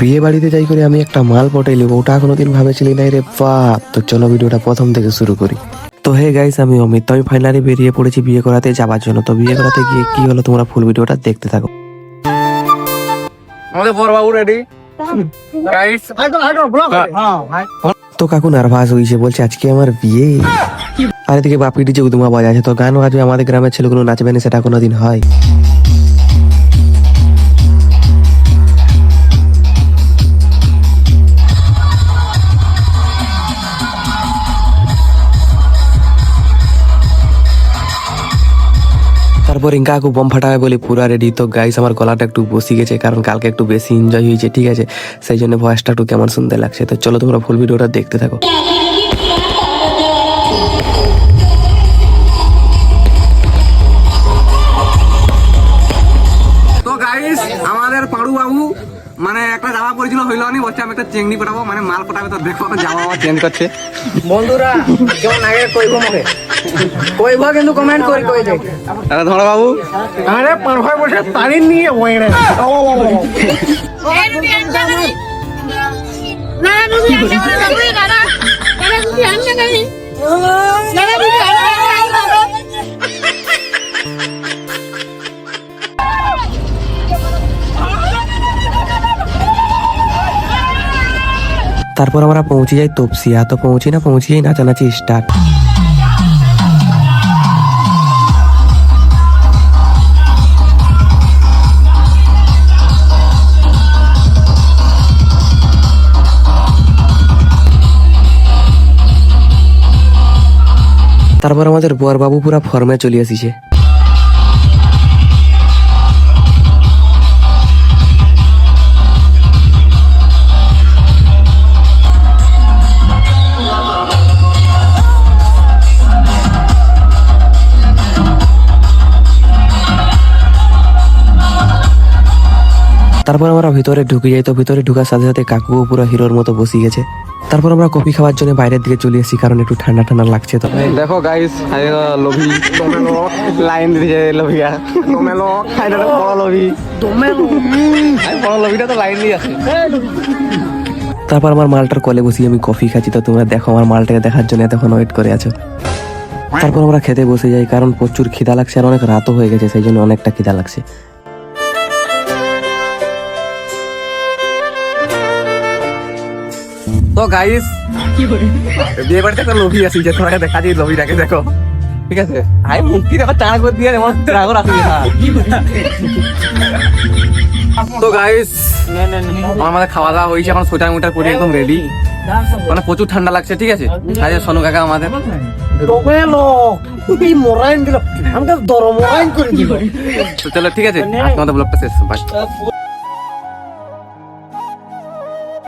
বিয়ে বাড়িতে যাই করে আমি একটা মাল পটাইলি ওটা কোনোদিন ভাবেছিলি নাই রে বাপ তো চলো ভিডিওটা প্রথম থেকে শুরু করি। তো হে গাইস আমি অমিত। তো আমি ফাইনালি বেরিয়ে পড়েছি বিয়ে করাতে যাবার জন্য। তো বিয়ে করাতে গিয়ে কি হলো তোমরা ফুল ভিডিওটা দেখতে থাকো। আমাদের বড়বাবু রেডি গাইস তো কাকু নার্ভাস হয়েছে বলছে আজকে আমার বিয়ে। আর এদিকে বাপি ডিজে উদুমা বাজাছে তো গান বাজবে আমাদের গ্রামের ছেলেগুলো নাচবে না সেটা কোনোদিন হয়। তারপর ইঙ্কা কাকু বম ফাটাবে বলে পুরা রেডি তো গাইস আমার গলাটা একটু বসে গেছে কারণ কালকে একটু বেশি এনজয় হয়েছে ঠিক আছে? সেই জন্য ভয়েসটা একটু কেমন শুনতে লাগছে। তো চলো তোমরা ফুল ভিডিওটা দেখতে থাকো। তো গাইস আমাদের পাড়ু বাবু মানে একটা জামা পরেছিল হইল নি বলছে আমি একটা চেংড়ি পটাবো মানে মাল পটাবে তো দেখো জামা চেঞ্জ করছে। বন্ধুরা কেমন আগে কইব মকে কইব কিন্তু কমেন্ট করি কই দে আরে ধরা বাবু। আরে পার ভাই বসে তারি নিয়ে ওইরে তারপর আমরা পৌঁছে যাই তপসিয়া। তো পৌঁছি না পৌঁছে যাই নাচানাচি স্টার্ট তারপর আমাদের বরবাবু পুরা ফর্মে চলে আসিছে। তারপর আমরা ভিতরে ঢুকে যাই, তো ভিতরে ঢুকার সাথে সাথে কাকুও পুরো হিরোর মতো বসে গেছে। তারপর আমরা কফি খাওয়ার জন্য বাইরের দিকে চলে এসেছি কারণ একটু ঠান্ডা ঠান্ডা লাগছে তো। দেখো গাইস লোভি। লাইন দিয়েছে লোভিয়া তোমেলো খাইলে বড় লোভি আরে বড় লোভিটা তো লাইন দিয়ে আছে তারপর আমার মালটার কলে বসিয়ে আমি কফি খাচ্ছি তো তোমরা দেখো আমার মালটাকে দেখার জন্য এতক্ষণ ওয়েট করে আছো। তারপর আমরা খেতে বসে যাই কারণ প্রচুর খিদা লাগছে আর অনেক রাতও হয়ে গেছে সেই জন্য অনেকটা খিদা লাগছে। গাইস বিয়ে বাড়িতে একটা লোভি আছে যে তোমাকে দেখা লোভিটাকে দেখো। ঠিক আছে? আই মুক্তি দেখো করে দিয়ে রাগর আছে তো গাইস আমাদের খাওয়া দাওয়া হয়েছে এখন সোয়েটার মোটার পরে একদম রেডি মানে প্রচুর ঠান্ডা লাগছে ঠিক আছে? আজ সোনু কাকা আমাদের। করে তো চলো ঠিক আছে? তোমাদের ব্লগটা শেষ